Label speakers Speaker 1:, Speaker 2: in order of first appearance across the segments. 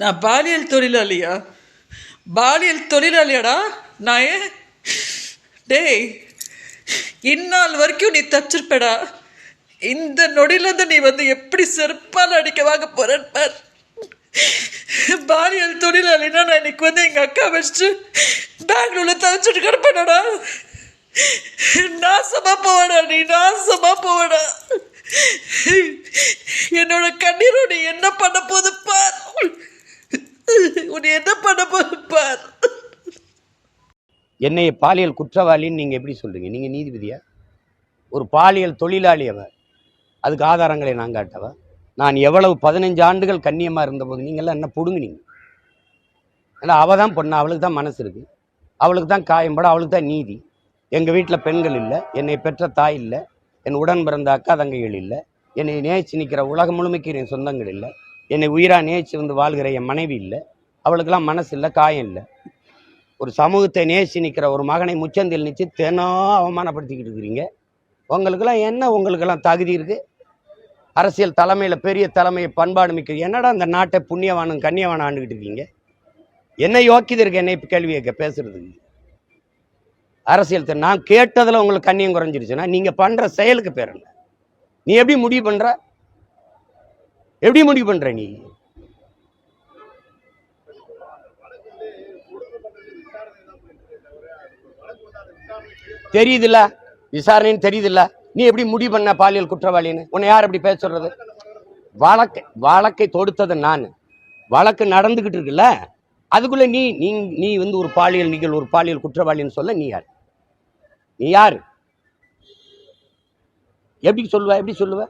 Speaker 1: நான் பாலியல் தொழிலாளியா? பாலியல் தொழிலாளியாடா? நான் ஏன்? டேய் இந்நாள் வரைக்கும் நீ தச்சிருப்படா. இந்த நொடியிலேருந்து நீ வந்து எப்படி செருப்பால் அடிக்க வாங்க போகிறேன்னு பார். பாலியல் தொழிலாளினா நான் இன்னைக்கு வந்து எங்கள் அக்கா வச்சுட்டு பெங்களூர்ல தச்சுட்டு கிடப்பேனடா. நாசமா போவடா நீ நாசமா போவடா. என்னோட நீ என்ன பண்ண போது பார்? உன்னை என்ன பண்ண பார்.
Speaker 2: என்னை பாலியல் குற்றவாளின்னு நீங்கள் எப்படி சொல்கிறீங்க நீங்கள் நீதிபதியா? ஒரு பாலியல் தொழிலாளி அவன் அதுக்கு ஆதாரங்களை நான் காட்டவா? நான் எவ்வளவு பதினஞ்சு ஆண்டுகள் கண்ணியமாக இருந்தபோது நீங்கள்லாம் என்ன பிடுங்குனீங்க? ஏன்னா அவள் தான் பொண்ணு அவளுக்கு தான் மனசு இருக்குது அவளுக்கு தான் காயம்பட அவளுக்கு தான் நீதி. எங்கள் வீட்டில் பெண்கள் இல்லை என்னை பெற்ற தாய் இல்லை என் உடன் பிறந்த அக்கா தங்கைகள் இல்லை என்னை நேசிச்சு நிற்கிற உலகம் முழுமைக்கு என் சொந்தங்கள் இல்லை. என்னை உயிராக நேசிச்சு வந்து வாழ்கிற என் மனைவி இல்லை. அவளுக்கெல்லாம் மனசு இல்லை காயம் இல்லை. ஒரு சமூகத்தை நேசி நிற்கிற ஒரு மகனை முச்சந்தில் நிச்சு தினம் அவமானப்படுத்திக்கிட்டு இருக்கிறீங்க. உங்களுக்கெல்லாம் என்ன? உங்களுக்கெல்லாம் தகுதி இருக்குது அரசியல் தலைமையில் பெரிய தலைமையை பண்பாடு மிக்க என்னடா அந்த நாட்டை புண்ணியவானும் கண்ணியவானும் ஆண்டுகிட்டு இருக்கீங்க? என்ன யோக்கியது இருக்கு? என்னை இப்போ கேள்வி கேட்க பேசுறதுக்கு. அரசியல் நான் கேட்டதில் உங்களுக்கு கண்ணியம் குறைஞ்சிருச்சுன்னா நீங்கள் பண்ணுற செயலுக்கு பேர் என்ன? நீ எப்படி முடிவு பண்ணுற எப்படி முடிவு பண்ற நீ? தெரியுதுல்ல? விசாரணைன்னு தெரியுதுல்ல? நீ எப்படி முடிவு பண்ண பாலியல் குற்றவாளின்னு? உன்னை யார் எப்படி பேச சொல்றது? வழக்கை வழக்கை தொடுத்தது நான். வழக்கு நடந்துகிட்டு இருக்குல்ல? அதுக்குள்ள நீ நீ நீ வந்து ஒரு பாலியல் நீங்கள் ஒரு பாலியல் குற்றவாளின்னு சொல்ல நீ யார்? நீ யார்? எப்படி சொல்லுவ எப்படி சொல்லுவ?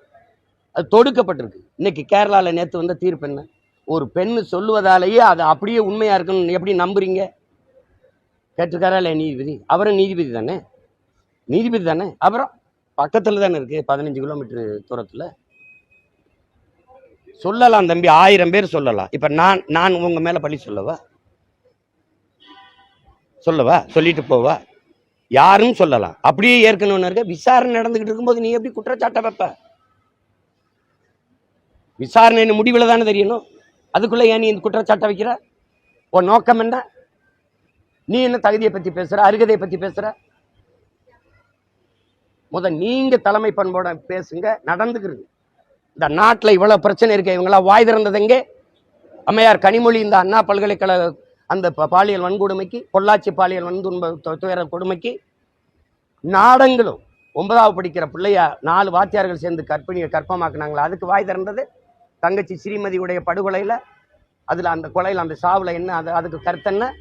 Speaker 2: அது தொடுக்கப்பட்டிருக்கு. இன்னைக்கு கேரளாவில் நேற்று வந்த தீர்ப்பு என்ன? ஒரு பெண் சொல்லுவதாலேயே அது அப்படியே உண்மையாக இருக்குன்னு எப்படி நம்புறீங்க? கேட்டிருக்காரா இல்லை நீதிபதி? அவரும் நீதிபதி தானே? நீதிபதி தானே? அப்புறம் பக்கத்தில் தானே இருக்குது பதினஞ்சு கிலோமீட்டர் தூரத்தில். சொல்லலாம் தம்பி ஆயிரம் பேர் சொல்லலாம். இப்போ நான் நான் உங்கள் மேலே பழி சொல்லவா? சொல்லவா? சொல்லிட்டு போவா? யாரும் சொல்லலாம். அப்படியே ஏற்கனவே இருக்க. விசாரணை நடந்துக்கிட்டு இருக்கும்போது நீ எப்படி குற்றச்சாட்டை வைப்ப? விசாரணைன்னு முடிவில் தானே தெரியணும். அதுக்குள்ளே ஏன் நீ இந்த குற்றச்சாட்டை வைக்கிற? உன் நோக்கம் என்ன? நீ என்ன தகுதியை பற்றி பேசுகிற அருகதையை பற்றி பேசுகிற முத நீங்கள் தலைமை பண்போட பேசுங்க நடந்துக்கிறது. இந்த நாட்டில் இவ்வளோ பிரச்சனை இருக்கு இவங்களா வாய் திறந்தது எங்கே? அம்மையார் கனிமொழி இந்த அண்ணா பல்கலைக்கழக அந்த பாலியல் வன்கொடுமைக்கு பொள்ளாச்சி பாலியல் வன்துன்ப துயர கொடுமைக்கு நாடங்களும் ஒன்பதாவது படிக்கிற பிள்ளைய நாலு வாத்தியார்கள் சேர்ந்து கற்பிணியை கற்பமாக்குனாங்களா? அதுக்கு வாய் திறந்தது? தங்கச்சி ஸ்ரீமதியுடைய படுகொலையில அதில் அந்த கொலையில் அந்த சாவில் என்ன அது அதுக்கு கருத்தென்ன?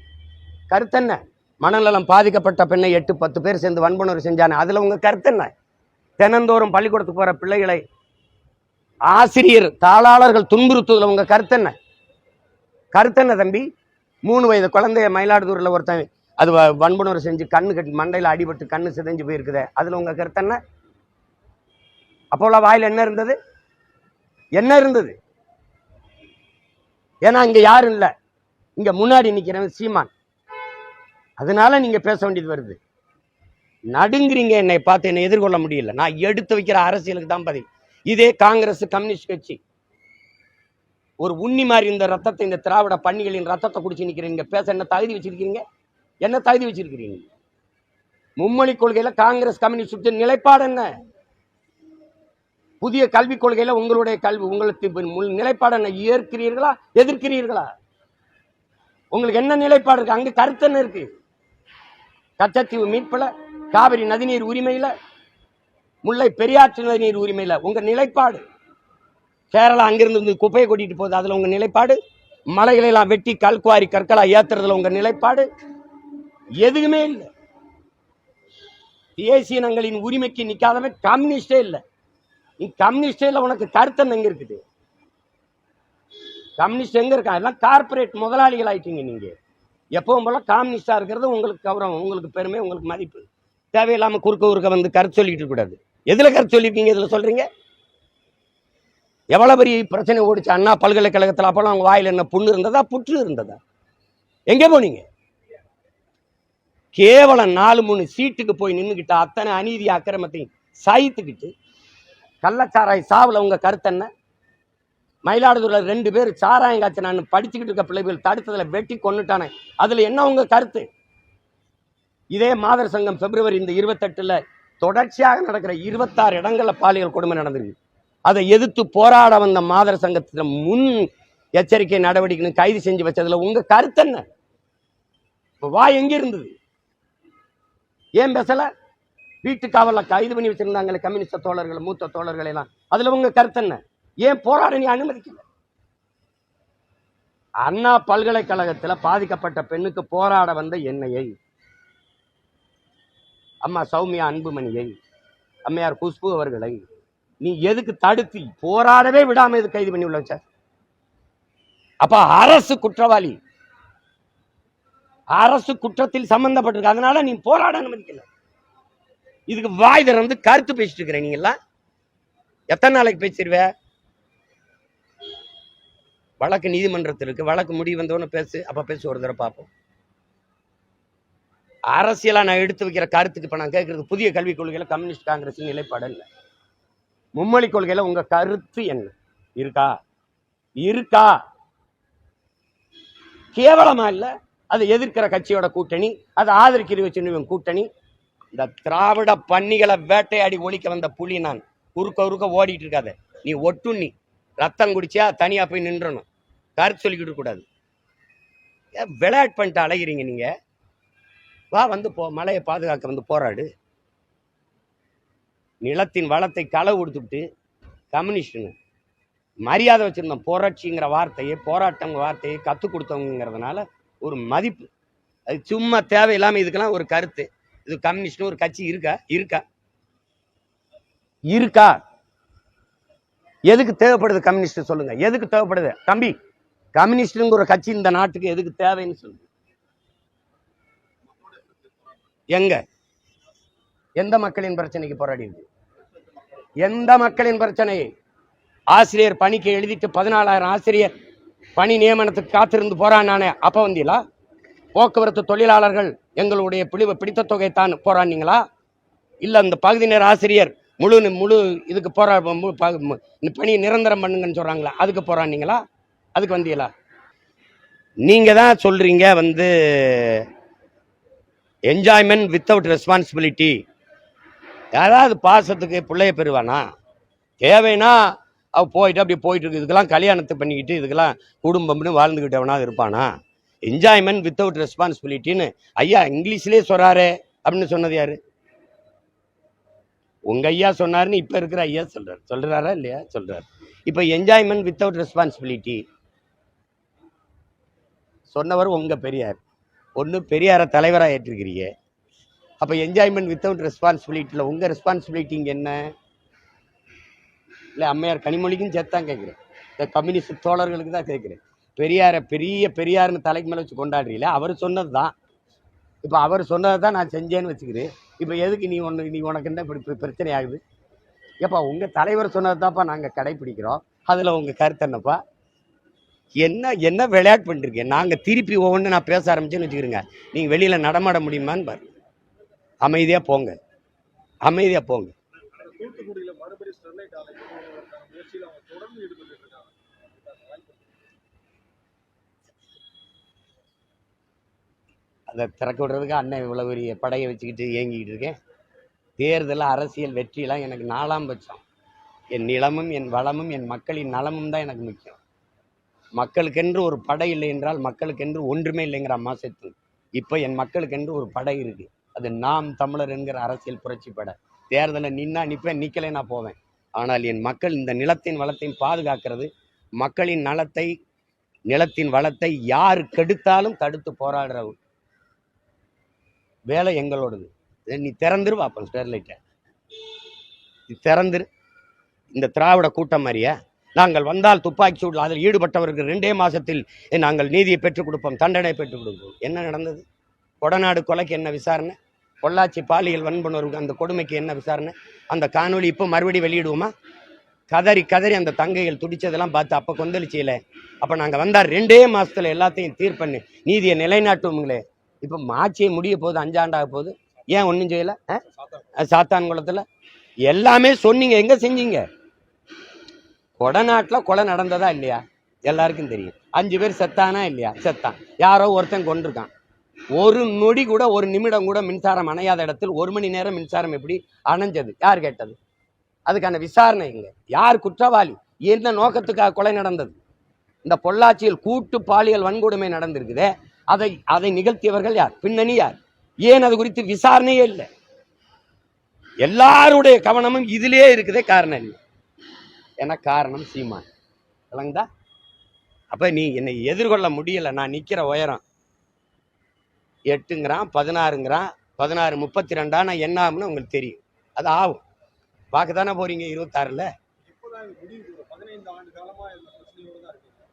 Speaker 2: கருத்தென்ன? மனநலம் பாதிக்கப்பட்ட பெண்ணை எட்டு பத்து பேர் சேர்ந்து வன்புணர்வு செஞ்சானே அதுல உங்க கருத்தென்ன? தினந்தோறும் பள்ளிக்கூடத்துக்கு போற பிள்ளைகளை ஆசிரியர் தாளாளர்கள் துன்புறுத்துவதில் உங்க கருத்தென்ன? கருத்தென்ன தம்பி? மூணு வயது குழந்தைய மயிலாடுதுறையில் ஒருத்தன் அது வ- வன்புணர்வு செஞ்சு கண்ணு கட்டி மண்டையில் அடிபட்டு கண்ணு சிதைஞ்சு போயிருக்குதே அதில் உங்க கருத்தென்ன? அப்போல்லாம் வாயில் என்ன இருந்தது? என்ன இருந்தது? ஏன்னா இங்க யாரும் இல்லை. இங்க முன்னாடி நிக்கிறவன் சீமான். அதனால நீங்க பேச வேண்டியது வருது. நடுங்குறீங்க என்னை பார்த்து என்னை எதிர்கொள்ள முடியல. நான் எடுத்து வைக்கிற அரசியலுக்கு தான் பதில். இதே காங்கிரஸ் கம்யூனிஸ்ட் கட்சி. ஒரு உண்ணி மாதிரி இந்த ரத்தத்தை இந்த திராவிட பண்ணிகளின் ரத்தத்தை குடிச்சு நிக்கிறீங்க. பேச என்ன தகுதி வச்சிருக்கீங்க என்ன தகுதி வச்சிருக்கிறீங்க? மும்மொழி கொள்கையில காங்கிரஸ் கம்யூனிஸ்ட் நிலைப்பாடு என்ன? புதிய கல்விக் கொள்கையில உங்களுடைய கல்வி உங்களுக்கு நிலைப்பாடை என்ன? ஏற்கிறீர்களா? எதிர்க்கிறீர்களா? உங்களுக்கு என்ன நிலைப்பாடு இருக்கு? அங்க கருத்து என்ன இருக்கு? கச்சத்தீவு மீட்பில் காவிரி நதிநீர் உரிமையில முல்லை பெரியாற்று நதிநீர் உரிமையில உங்கள் நிலைப்பாடு. கேரளா அங்கிருந்து வந்து குப்பையை கொட்டிட்டு போகுது அதுல உங்க நிலைப்பாடு. மலைகளெல்லாம் வெட்டி கல்குவாரி கற்களாக ஏத்துறதுல உங்க நிலைப்பாடு. எதுவுமே இல்லை. தேசியனங்களின் உரிமைக்கு நிற்காதவன் கம்யூனிஸ்டே இல்லை. நீ கம்யூனிஸ்டில் உனக்கு கருத்தன் எங்க இருக்குது? கம்யூனிஸ்ட் எங்க இருக்கா? எல்லாம் கார்ப்பரேட் முதலாளிகள் ஆயிட்டீங்க நீங்க. எப்பவும் போல கம்யூனிஸ்டா இருக்கிறது உங்களுக்கு கௌரவம் உங்களுக்கு பெருமை உங்களுக்கு மதிப்பு. தேவையில்லாம குறுக்க குறுக்க வந்து கருத்து சொல்லிட்டு இருக்க கூடாது. எதுல கருத்து சொல்லியிருக்கீங்க இதுல சொல்றீங்க? எவ்வளவு பெரிய பிரச்சனை ஓடிச்சு. அண்ணா பல்கலைக்கழகத்தில் அப்போலாம் அவங்க வாயில் என்ன புண்ணு இருந்ததா புற்று இருந்ததா? எங்கே போனீங்க? கேவலம் நாலு மூணு சீட்டுக்கு போய் நின்றுக்கிட்டு அத்தனை அநீதி அக்கிரமத்தையும் சாய்த்துக்கிட்டு கள்ளச்சாராய் சாவில் உங்க கருத்து என்ன? மயிலாடுதுறையில் ரெண்டு பேர் சாராயம் காய்ச்சி நான் படிச்சுக்கிட்டு இருக்க பிள்ளைகள் தடுத்ததுல வெட்டி கொன்னுட்டானே. அதுல என்ன உங்க கருத்து? இதே மாதர் சங்கம் பிப்ரவரி இந்த இருபத்தெட்டுல தொடர்ச்சியாக நடக்கிற இருபத்தாறு இடங்களில் பாலியல் கொடுமை நடந்திருக்கு. அதை எதிர்த்து போராட வந்த மாதர் சங்கத்தில் முன் எச்சரிக்கை நடவடிக்கைன்னு கைது செஞ்சு வச்சதுல உங்க கருத்து என்ன? வா எங்கே இருந்தது? ஏன் பேசலை? வீட்டு காவலில் கைது பண்ணி வச்சிருந்தாங்களே கம்யூனிஸ்ட தோழர்கள் மூத்த தோழர்கள் எல்லாம். அதுல உங்க கருத்து என்ன? ஏன் போராட நீ அனுமதிக்கல? அண்ணா பல்கலைக்கழகத்தில் பாதிக்கப்பட்ட பெண்ணுக்கு போராட வந்த என்னையை அம்மா சௌமியா அன்புமணியை அம்மையார் குஷ்பு அவர்களை நீ எதுக்கு தடுத்து போராடவே விடாம இது கைது பண்ணி உள்ள வச்ச அப்ப அரசு குற்றவாளி. அரசு குற்றத்தில் சம்பந்தப்பட்டிருக்கு. அதனால நீ போராட அனுமதிக்கல. இதுக்கு வாய் திறந்து கருத்து பேசிட்டு இருக்கிற நீங்கள எத்தனை நாளைக்கு பேசிடுவ? வழக்கு நீதிமன்றத்தில் இருக்கு. வழக்கு முடிவு வந்தோன்னு பேசு. அப்ப பேசு ஒரு தடவை பார்ப்போம். அரசியலா நான் எடுத்து வைக்கிற கருத்துக்கு இப்ப நான் கேட்கறது புதிய கல்விக் கொள்கையில கம்யூனிஸ்ட் காங்கிரஸ் நிலைப்பாடு இல்லை மும்மொழி கொள்கையில உங்க கருத்து என்ன? இருக்கா? இருக்கா? கேவலமா இல்ல? அதை எதிர்க்கிற கட்சியோட கூட்டணி அதை ஆதரிக்கிற வச்சு கூட்டணி இந்த திராவிட பன்னிகளை வேட்டையாடி ஒழிக்க வந்த புலி நான். குறுக்க குறுக்க ஓடிட்டு இருக்காத. நீ ஒட்டுண்ணி ரத்தம் குடிச்சா தனியா போய் நின்றணும். கருத்து சொல்லிக்கிட்டு கூடாது. ஏன் விளையாட்டு பண்ணிட்டு அலைகிறீங்க நீங்க? வா வந்து போ மலையை பாதுகாக்க வந்து போராடு. நிலத்தின் வளத்தை களை கொடுத்துட்டு கம்யூனிஸ்டுன்னு. மரியாதை வச்சுருந்தோம். புரட்சிங்கிற வார்த்தையை போராட்டம் வார்த்தையை கற்றுக் கொடுத்தவங்கிறதுனால ஒரு மதிப்பு. அது சும்மா தேவையில்லாமல் இதுக்கெல்லாம் ஒரு கருத்து. இது கம்யூனிஸ்ட்னு ஒரு கட்சி இருக்கா? இருக்கா? இருக்கா? எதுக்கு தேவைப்படுது கம்யூனிஸ்ட்? சொல்லுங்க. எதுக்கு தேவைப்படுது? தம்பி கம்யூனிஸ்டுங்கிற கட்சி இந்த நாட்டுக்கு எதுக்கு தேவைன்னு சொல்லுங்க. எங்க? எந்த மக்களின் பிரச்சனைக்கு போராடி இருக்கு? எந்த மக்களின் பிரச்சனை? ஆசிரியர் பணிக்கு எழுதிட்டு பதினாலாயிரம் ஆசிரியர் பணி நியமனத்துக்கு காத்திருந்து போராடினானே அப்ப வந்தீங்களா? போக்குவரத்து தொழிலாளர்கள் எங்களுடைய பிடிவ பிடித்த தொகை தான் போராடினீங்களா? இல்லை அந்த பகுதி நேர ஆசிரியர் முழு முழு இதுக்கு போரா மு- இந்த பணியை நிரந்தரம் பண்ணுங்கன்னு சொல்கிறாங்களா அதுக்கு போராடினீங்களா? அதுக்கு வந்தீங்களா? நீங்கள் தான் சொல்கிறீங்க வந்து என்ஜாய்மெண்ட் வித்தவுட் ரெஸ்பான்சிபிலிட்டி யாராவது பாசத்துக்கு பிள்ளைய பெறுவானா? தேவைன்னா அவள் போயிட்டு அப்படி போயிட்டு இருக்கு. இதுக்கெல்லாம் கல்யாணத்தை பண்ணிக்கிட்டு இதுக்கெல்லாம் குடும்பம்னு வாழ்ந்துக்கிட்டவனாக இருப்பானா? என்ஜாய்மெண்ட் வித்தவுட் ரெஸ்பான்சிபிலிட்டின்னு ஐயா இங்கிலீஷ்லேயே சொல்கிறாரு அப்படின்னு சொன்னது யாரு? உங்கள் ஐயா சொன்னார்னு இப்போ இருக்கிற ஐயா சொல்கிறார் சொல்கிறாரா இல்லையா? சொல்கிறார் இப்போ என்ஜாய்மெண்ட் வித்தவுட் ரெஸ்பான்சிபிலிட்டி சொன்னவர் உங்கள் பெரியார். ஒன்று பெரியாரை தலைவராக ஏற்றிருக்கிறீங்க. அப்போ என்ஜாய்மெண்ட் வித்தவுட் ரெஸ்பான்சிபிலிட்டியில் உங்கள் ரெஸ்பான்சிபிலிட்டி இங்கே என்ன? இல்லை அம்மையார் கனிமொழிக்கும் சேர்த்து தான் கேட்குறேன். இந்த கம்யூனிஸ்ட் தோழர்களுக்கு தான் கேட்குறேன். பெரியாரை பெரிய பெரியார்னு தலைக்கு மேலே வச்சு கொண்டாடுறீல அவர் சொன்னது தான் இப்போ அவர் சொன்னதை தான் நான் செஞ்சேன்னு வச்சுக்கிறேன் இப்போ எதுக்கு நீ ஒன்று நீ உனக்கு என்ன இப்படி பிரச்சனை ஆகுது? ஏப்பா உங்கள் தலைவர் சொன்னது தான்ப்பா நாங்கள் கடைப்பிடிக்கிறோம். அதில் உங்கள் கருத்து என்னப்பா? என்ன என்ன விளையாட்டு பண்ணிருக்கேன் நாங்கள் திருப்பி ஒவ்வொன்று நான் பேச ஆரம்பிச்சேன்னு வச்சுக்கிறேங்க. நீங்கள் வெளியில் நடமாட முடியுமான்னு பாரு. அமைதியாக போங்க. அமைதியாக போங்க.
Speaker 3: தூத்துக்குடியில் மறுபடியும் ஸ்டெர்லைட் ஆலை அவங்க தொடர்ந்து ஈடுபட்டு
Speaker 2: அதை திறக்க விடுறதுக்கு அண்ணன் இவ்வளோ பெரிய படையை வச்சுக்கிட்டு இயங்கிக்கிட்டு இருக்கேன். தேர்தல் அரசியல் வெற்றியெலாம் எனக்கு நாலாம் பட்சம். என் நிலமும் என் வளமும் என் மக்களின் நலமும் தான் எனக்கு முக்கியம். மக்களுக்கென்று ஒரு படை இல்லை என்றால் மக்களுக்கென்று ஒன்றுமே இல்லைங்கிற அம்மா இப்போ என் மக்களுக்கென்று ஒரு படை இருக்குது அது நாம் தமிழர் என்கிற அரசியல் புரட்சி படை. தேர்தலில் நின்னா நிற்பேன் நிற்கலே நான் போவேன். ஆனால் என் மக்கள் இந்த நிலத்தின் வளத்தையும் பாதுகாக்கிறது மக்களின் நலத்தை நிலத்தின் வளத்தை யார் கெடுத்தாலும் தடுத்து போராடுற வேலை எங்களோடது. நீ திறந்துரு பார்ப்போம் ஸ்டெர்லைட்டை. நீ திறந்துரு. இந்த திராவிட கூட்டம் மாதிரியா நாங்கள் வந்தால் துப்பாக்கி சூடு அதில் ஈடுபட்டவர்கள் ரெண்டே மாதத்தில் நாங்கள் நீதியை பெற்றுக் கொடுப்போம் தண்டனை பெற்றுக் கொடுப்போம். என்ன நடந்தது? கொடநாடு கொலைக்கு என்ன விசாரணை? பொள்ளாச்சி பாலியல் வன்புணர்வுக்கு அந்த கொடுமைக்கு என்ன விசாரணை? அந்த காணொளி இப்போ மறுபடியும் வெளியிடுவோமா? கதறி கதறி அந்த தங்கைகள் துடிச்சதெல்லாம் பார்த்து அப்போ கொந்தளிச்சியில அப்போ நாங்கள் வந்தால் ரெண்டே மாதத்தில் எல்லாத்தையும் தீர்ப்பண்ணு. நீதியை நிலைநாட்டுவோங்களே இப்போ மாட்சியை முடிய போகுது அஞ்சாண்டாக போகுது. ஏன் ஒன்றும் செய்யலை? சாத்தான் குளத்தில். எல்லாமே சொன்னீங்க. எங்கே செஞ்சீங்க? கொடநாட்டில் கொலை நடந்ததா இல்லையா? எல்லாருக்கும் தெரியும். அஞ்சு பேர் செத்தானா இல்லையா? செத்தான். யாரோ ஒருத்தன் கொண்டிருக்கான் ஒரு நொடி கூட ஒரு நிமிடம் கூட மின்சாரம் அணையாத இடத்தில் ஒரு மணி நேரம் மின்சாரம் எப்படி அணைஞ்சது? யார் கேட்டது? அதுக்கான விசாரணை இங்க யார் குற்றவாளி? என்ன நோக்கத்துக்காக கொலை நடந்தது? இந்த பொள்ளாச்சியில் கூட்டு பாலியல் வன்கொடுமை நடந்திருக்குதே. அதை அதை நிகழ்த்தியவர்கள் யார்? பின்னணி யார்? ஏன் அது குறித்து விசாரணையே இல்லை? எல்லாருடைய கவனமும் இதிலே இருக்குதே காரணம் இல்லை என்ன காரணம் சீமான். விளங்குதா? அப்ப நீ என்னை எதிர்கொள்ள முடியல நான் நிக்கிற உயரம். எட்டுங்கிறான் பதினாறுங்கிறான் பதினாறு முப்பத்தி ரெண்டா நான் என்ன ஆகும்னு உங்களுக்கு தெரியும். அது ஆகும். பார்க்க தானே போறீங்க இருபத்தாறுல?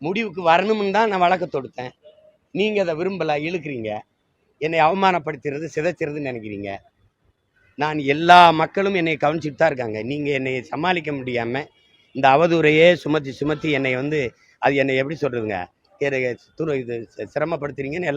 Speaker 3: முடிவுக்கு
Speaker 2: வரணும்னு தான் நான் வழக்கு தொடுத்தேன். நீங்கள் அதை விரும்பலை இழுக்கிறீங்க. என்னை அவமானப்படுத்துறது சிதைச்சிறதுன்னு நினைக்கிறீங்க. நான் எல்லா மக்களும் என்னை கவனிச்சுட்டு தான் இருக்காங்க. நீங்கள் என்னை சமாளிக்க முடியாமல் இந்த அவதூறையே சுமத்தி சுமத்தி என்னை வந்து அது என்னை எப்படி சொல்கிறதுங்க எனக்கு இது சிரமப்படுத்துறீங்கன்னு எல்லா